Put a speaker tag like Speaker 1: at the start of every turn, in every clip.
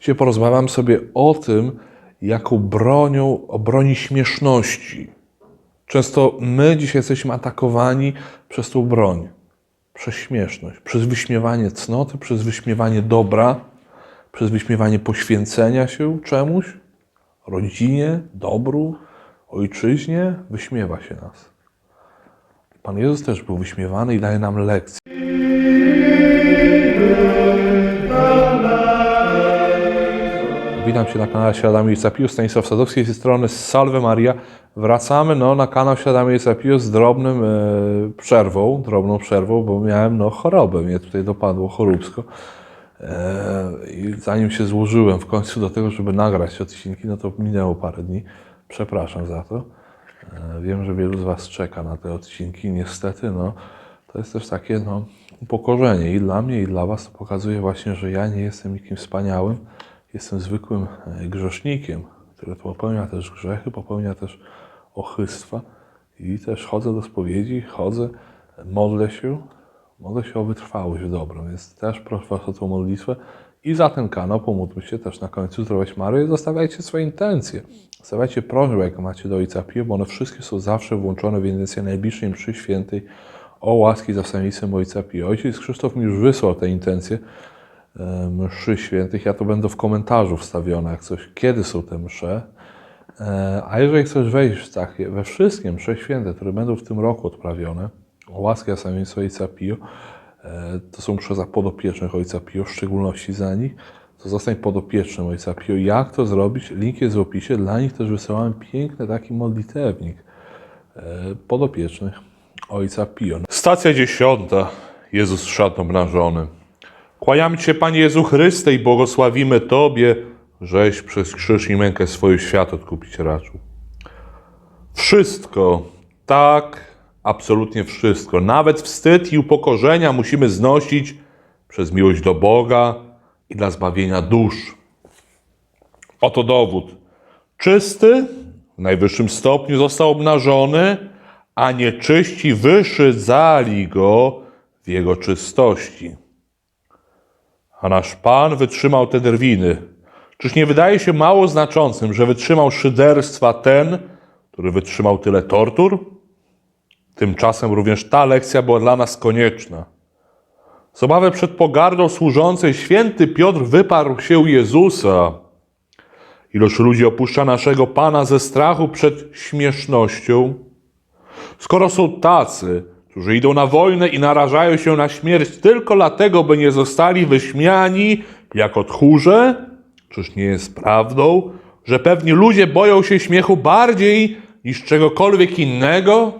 Speaker 1: Dzisiaj porozmawiam sobie o tym, jaką bronią, o broni śmieszności. Często my dzisiaj jesteśmy atakowani przez tą broń, przez śmieszność, przez wyśmiewanie cnoty, przez wyśmiewanie dobra, przez wyśmiewanie poświęcenia się czemuś, rodzinie, dobru, ojczyźnie, wyśmiewa się nas. Pan Jezus też był wyśmiewany i daje nam lekcje. Witam Cię na kanale Świadomie i Pius, Stanisław Sadowski z tej strony Salve Maria. Wracamy no, na kanał Świadomie i Pius z drobnym e, przerwą, drobną przerwą, bo miałem no, chorobę, mnie tutaj dopadło choróbsko. E, I zanim się złożyłem w końcu do tego, żeby nagrać odcinki, no to minęło parę dni. Przepraszam za to. E, wiem, że wielu z Was czeka na te odcinki. Niestety, no, to jest też takie no, upokorzenie i dla mnie, i dla Was. To pokazuje właśnie, że ja nie jestem nikim wspaniałym. Jestem zwykłym e, grzesznikiem, który popełnia też grzechy, popełnia też ochystwa i też chodzę do spowiedzi, chodzę, modlę się, modlę się o wytrwałość w dobrym, więc też proszę Was o tą modlitwę i za ten kanał pomódlmy się też na końcu Zdrować Maryję, zostawiajcie swoje intencje, zostawiajcie prośby, jakie macie do Ojca Pio, bo one wszystkie są zawsze włączone w intencję najbliższej mszy świętej o łaski za samicem Ojca Pio. Ojciec Krzysztof mi już wysłał te intencje, mszy świętych. Ja to będę w komentarzu wstawione, jak coś, kiedy są te msze. E, A jeżeli chcesz wejść w takie, we wszystkie msze święte, które będą w tym roku odprawione, o łaskę a samiec Ojca Pio, e, to są msze za podopiecznych Ojca Pio, w szczególności za nich, to zostań podopiecznym Ojca Pio. Jak to zrobić? Link jest w opisie. Dla nich też wysyłałem piękny taki modlitewnik e, podopiecznych Ojca Pio. Stacja dziesiąta. Jezus szat obnażony. Kłaniamy Cię, Panie Jezu Chryste, i błogosławimy Tobie, żeś przez krzyż i mękę swoją świat odkupić raczył. Wszystko, tak, absolutnie wszystko, nawet wstyd i upokorzenia musimy znosić przez miłość do Boga i dla zbawienia dusz. Oto dowód. Czysty w najwyższym stopniu został obnażony, a nieczyści wyszydzali go w jego czystości. A nasz Pan wytrzymał te drwiny. Czyż nie wydaje się mało znaczącym, że wytrzymał szyderstwa ten, który wytrzymał tyle tortur? Tymczasem również ta lekcja była dla nas konieczna. Z obawy przed pogardą służącej święty Piotr wyparł się Jezusa. Ilość ludzi opuszcza naszego Pana ze strachu przed śmiesznością. Skoro są tacy, którzy idą na wojnę i narażają się na śmierć tylko dlatego, by nie zostali wyśmiani jako tchórze, czyż nie jest prawdą, że pewni ludzie boją się śmiechu bardziej niż czegokolwiek innego?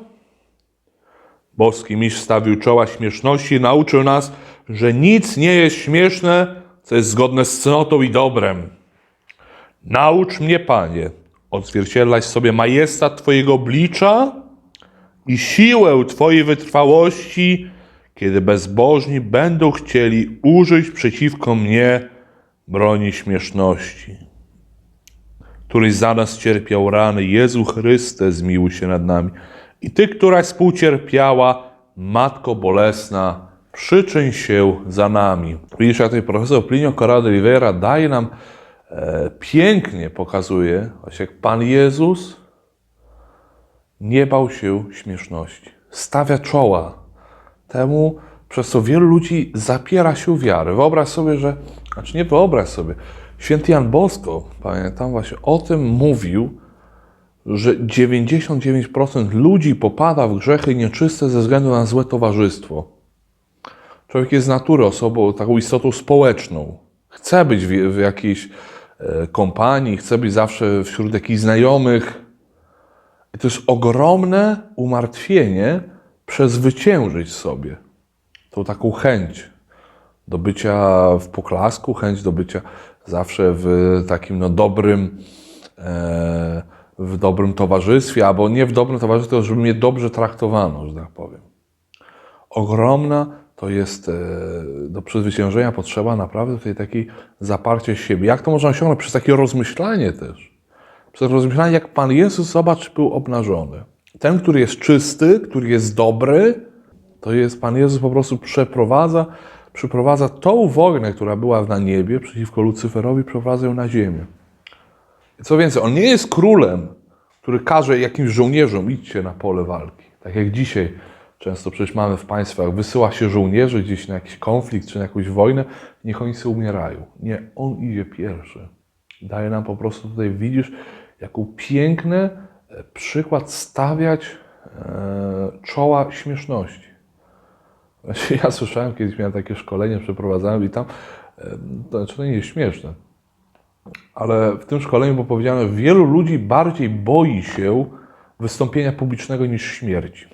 Speaker 1: Boski mistrz stawił czoła śmieszności i nauczył nas, że nic nie jest śmieszne, co jest zgodne z cnotą i dobrem. Naucz mnie, Panie, odzwierciedlać sobie majestat Twojego oblicza i siłę Twojej wytrwałości, kiedy bezbożni będą chcieli użyć przeciwko mnie broni śmieszności. Któryś za nas cierpiał rany, Jezu Chryste, zmiłuj się nad nami. I Ty, któraś współcierpiała, Matko Bolesna, przyczyń się za nami. Widzisz, jak tutaj profesor Plinio Corrado de Oliveira daje nam, e, pięknie pokazuje, właśnie jak Pan Jezus nie bał się śmieszności. Stawia czoła temu, przez co wielu ludzi zapiera się wiary. Wyobraź sobie, że, znaczy nie wyobraź sobie, święty Jan Bosko, pamiętam właśnie o tym mówił, że 99% ludzi popada w grzechy nieczyste ze względu na złe towarzystwo. Człowiek jest z natury osobą, taką istotą społeczną. Chce być w, w jakiejś e, kompanii, chce być zawsze wśród jakichś znajomych. I to jest ogromne umartwienie przezwyciężyć sobie tą taką chęć do bycia w poklasku, chęć do bycia zawsze w takim no, dobrym, e, w dobrym towarzystwie, albo nie w dobrym towarzystwie, tylko żeby mnie dobrze traktowano, że tak powiem. Ogromna to jest e, do przezwyciężenia potrzeba naprawdę tutaj takiej zaparcie siebie. Jak to można osiągnąć? Przez takie rozmyślanie też. Przez rozmyślanie, jak Pan Jezus, zobacz, był obnażony. Ten, który jest czysty, który jest dobry, to jest Pan Jezus po prostu przeprowadza przyprowadza tą wojnę, która była na niebie przeciwko Lucyferowi, przeprowadza ją na ziemię. I co więcej, on nie jest królem, który każe jakimś żołnierzom idźcie na pole walki. Tak jak dzisiaj często przecież mamy w państwach, wysyła się żołnierzy gdzieś na jakiś konflikt czy na jakąś wojnę, niech oni sobie umierają. Nie, on idzie pierwszy. Daje nam po prostu tutaj, widzisz, jaką piękny e, przykład stawiać e, czoła śmieszności. Właśnie ja słyszałem, kiedyś miałem takie szkolenie, przeprowadzałem i tam, e, to znaczy to nie jest śmieszne, ale w tym szkoleniu było powiedziane, wielu ludzi bardziej boi się wystąpienia publicznego niż śmierci.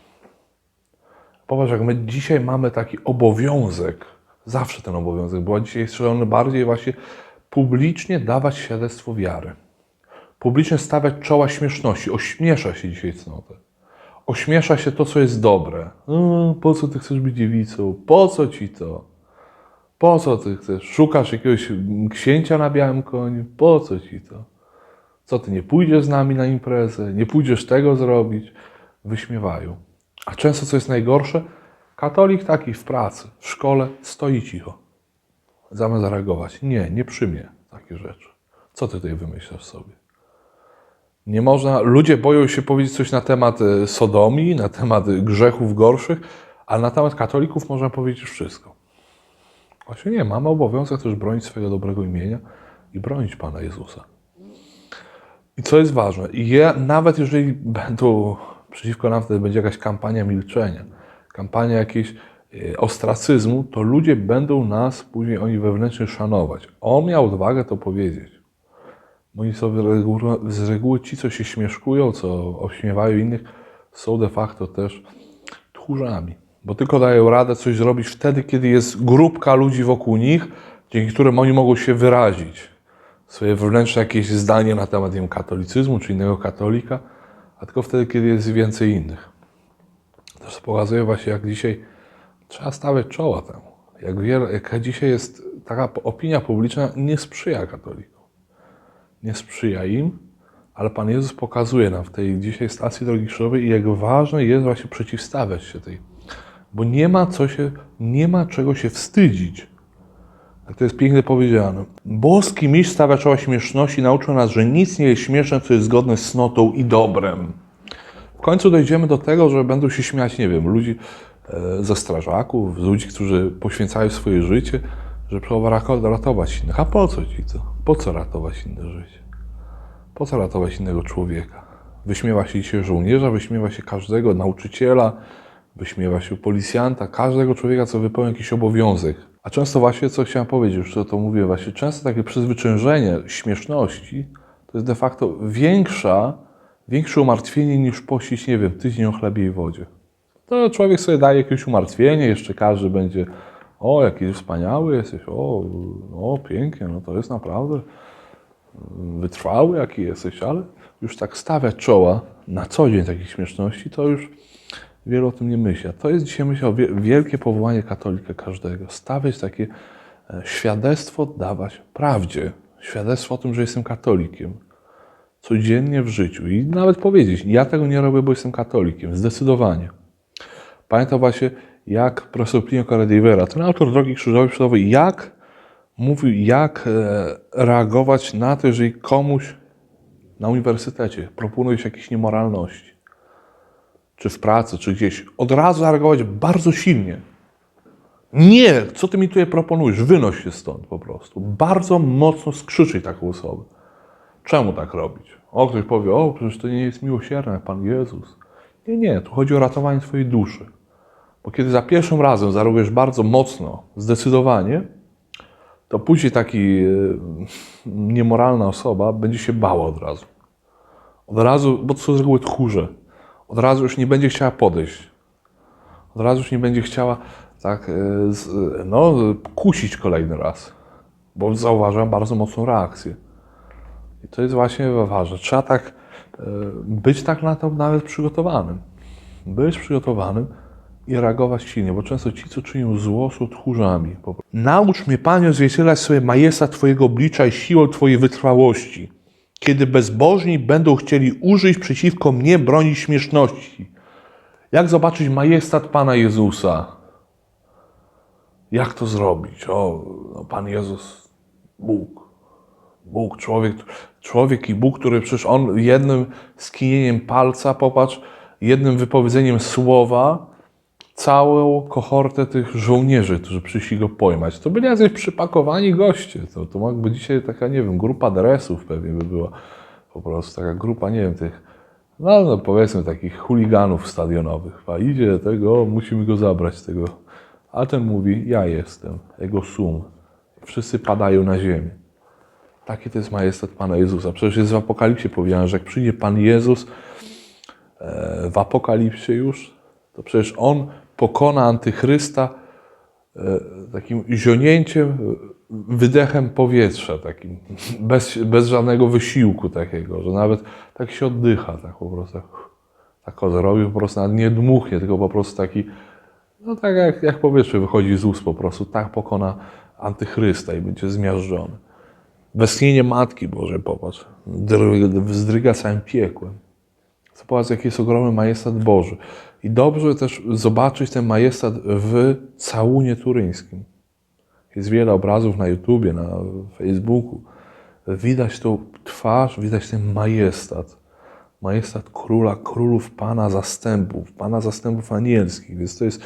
Speaker 1: Popatrz, jak my dzisiaj mamy taki obowiązek, zawsze ten obowiązek, bo dzisiaj jest bardziej właśnie publicznie dawać świadectwo wiary. Publicznie stawiać czoła śmieszności. Ośmiesza się dzisiaj cnotę. Ośmiesza się to, co jest dobre. "Mm, po co ty chcesz być dziewicą? Po co ci to? Po co ty chcesz? Szukasz jakiegoś księcia na białym koniu? Po co ci to? Co ty nie pójdziesz z nami na imprezę? Nie pójdziesz tego zrobić? Wyśmiewają. A często, co jest najgorsze, katolik taki w pracy, w szkole stoi cicho. Zamiast zareagować. Nie, nie przyjmie takie rzeczy. Co ty tutaj wymyślasz sobie? Nie można, ludzie boją się powiedzieć coś na temat e, sodomii, na temat grzechów gorszych, ale na temat katolików można powiedzieć wszystko. Właśnie nie, mamy obowiązek też bronić swojego dobrego imienia i bronić Pana Jezusa. I co jest ważne, je, nawet jeżeli będą przeciwko nam wtedy będzie jakaś kampania milczenia, kampania jakiejś e, ostracyzmu, to ludzie będą nas później oni wewnętrznie szanować. On miał odwagę to powiedzieć. Oni są z reguły, ci, co się śmieszkują, co ośmiewają innych, są de facto też tchórzami. Bo tylko dają radę coś zrobić wtedy, kiedy jest grupka ludzi wokół nich, dzięki którym oni mogą się wyrazić. Swoje wewnętrzne jakieś zdanie na temat wiem, katolicyzmu czy innego katolika, a tylko wtedy, kiedy jest więcej innych. To pokazuje właśnie, jak dzisiaj trzeba stawiać czoła temu. Jak, wiele, jak dzisiaj jest taka opinia publiczna nie sprzyja katolikom nie sprzyja im, ale Pan Jezus pokazuje nam w tej dzisiaj stacji drogi krzyżowej, jak ważne jest właśnie przeciwstawiać się tej. Bo nie ma co się, nie ma czego się wstydzić. Jak to jest pięknie powiedziane. Boski mistrz stawia czoła śmieszności, nauczył nas, że nic nie jest śmieszne, co jest zgodne z cnotą i dobrem. W końcu dojdziemy do tego, że będą się śmiać, nie wiem, ludzi e, ze strażaków, ludzi, którzy poświęcają swoje życie, że trzeba ratować innych. A po co ci to? Po co ratować inne życie? Po co ratować innego człowieka? Wyśmiewa się dzisiaj żołnierza, wyśmiewa się każdego nauczyciela, wyśmiewa się policjanta, każdego człowieka, co wypełnia jakiś obowiązek. A często właśnie, co chciałem powiedzieć, już to, to mówię, właśnie często takie przezwyciężenie śmieszności to jest de facto większa, większe umartwienie niż pościć, nie wiem, tydzień o chlebie i wodzie. To człowiek sobie daje jakieś umartwienie, jeszcze każdy będzie, o, jaki wspaniały jesteś, o, o, pięknie, no to jest naprawdę wytrwały, jaki jesteś, ale już tak stawiać czoła na co dzień takich śmieszności, to już wielu o tym nie myśli. A to jest dzisiaj, myślę, wie- wielkie powołanie katolika każdego. Stawiać takie e, świadectwo, dawać prawdzie. Świadectwo o tym, że jestem katolikiem. Codziennie w życiu. I nawet powiedzieć, ja tego nie robię, bo jestem katolikiem. Zdecydowanie. Pamiętam właśnie, jak profesor Plinio Corredivera, ten autor Drogi Krzyżowej Przydowej, jak mówił, jak e, reagować na to, jeżeli komuś na uniwersytecie proponuje się jakieś niemoralności, czy w pracy, czy gdzieś, od razu zareagować bardzo silnie. Nie, co ty mi tutaj proponujesz? Wynoś się stąd po prostu. Bardzo mocno skrzyczyć taką osobę. Czemu tak robić? O, ktoś powie, o, przecież to nie jest miłosierny jak Pan Jezus. Nie, nie, tu chodzi o ratowanie swojej duszy. Bo kiedy za pierwszym razem zareagujesz bardzo mocno, zdecydowanie, to później taki e, niemoralna osoba będzie się bała od razu. Od razu, bo to są z reguły tchórze. Od razu już nie będzie chciała podejść. Od razu już nie będzie chciała tak, e, z, no, kusić kolejny raz. Bo zauważam bardzo mocną reakcję. I to jest właśnie ważne. Trzeba tak e, być tak na to nawet przygotowanym. Być przygotowanym i reagować silnie, bo często ci, co czynią zło, są tchórzami. Naucz mnie, Panie, odzwierciedlać sobie majestat Twojego oblicza i siłę Twojej wytrwałości, kiedy bezbożni będą chcieli użyć przeciwko mnie broni śmieszności. Jak zobaczyć majestat Pana Jezusa? Jak to zrobić? O, no, Pan Jezus, Bóg. Bóg, człowiek, człowiek i Bóg, który przecież on jednym skinieniem palca, popatrz, jednym wypowiedzeniem słowa, całą kohortę tych żołnierzy, którzy przyszli go pojmać. To byli jacyś przypakowani goście. To, to mogłaby dzisiaj taka, nie wiem, grupa dresów pewnie by była. Po prostu taka grupa, nie wiem, tych, no, no powiedzmy takich chuliganów stadionowych. A idzie tego, musimy go zabrać tego. A ten mówi, ja jestem, jego sum. Wszyscy padają na ziemię. Taki to jest majestat Pana Jezusa. Przecież jest w Apokalipsie powiedziane, że jak przyjdzie Pan Jezus e, w Apokalipsie już, to przecież On pokona Antychrysta e, takim zionięciem, wydechem powietrza, takim, bez, bez żadnego wysiłku takiego, że nawet tak się oddycha, tak po prostu, tak, o zrobił, po prostu nawet nie dmuchnie, tylko po prostu taki, no tak jak, jak powietrze wychodzi z ust po prostu, tak pokona Antychrysta i będzie zmiażdżony. Westchnienie Matki Bożej, popatrz, dr- wzdryga całym piekłem. Zobacz, jaki jest ogromny majestat Boży. I dobrze też zobaczyć ten majestat w całunie turyńskim. Jest wiele obrazów na YouTubie, na Facebooku. Widać tą twarz, widać ten majestat. Majestat króla, królów Pana zastępów, Pana zastępów anielskich. Więc to jest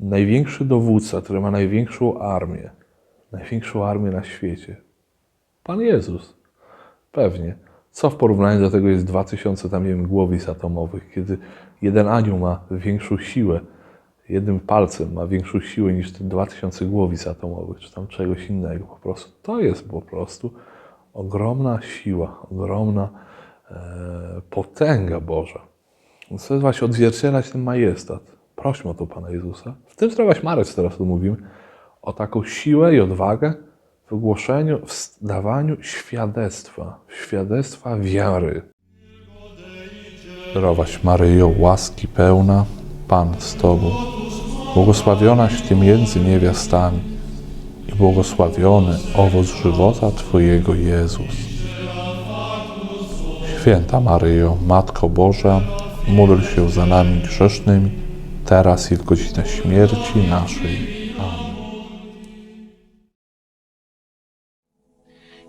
Speaker 1: największy dowódca, który ma największą armię. Największą armię na świecie. Pan Jezus. Pewnie. Co w porównaniu do tego jest 2000 tam, nie wiem, głowic atomowych, kiedy jeden anioł ma większą siłę, jednym palcem ma większą siłę niż te 2000 głowic atomowych, czy tam czegoś innego. Po prostu to jest po prostu ogromna siła, ogromna e, potęga Boża. Jest właśnie odzwierciedlać ten majestat. Prośmy o to Pana Jezusa. W tym zdrowaś Marec teraz tu mówimy, o taką siłę i odwagę w ogłoszeniu, w dawaniu świadectwa, świadectwa wiary. Zdrowaś Maryjo, łaski pełna, Pan z Tobą, błogosławionaś Ty między niewiastami i błogosławiony owoc żywota Twojego Jezus. Święta Maryjo, Matko Boża, módl się za nami grzesznymi, teraz i w godzinę śmierci naszej.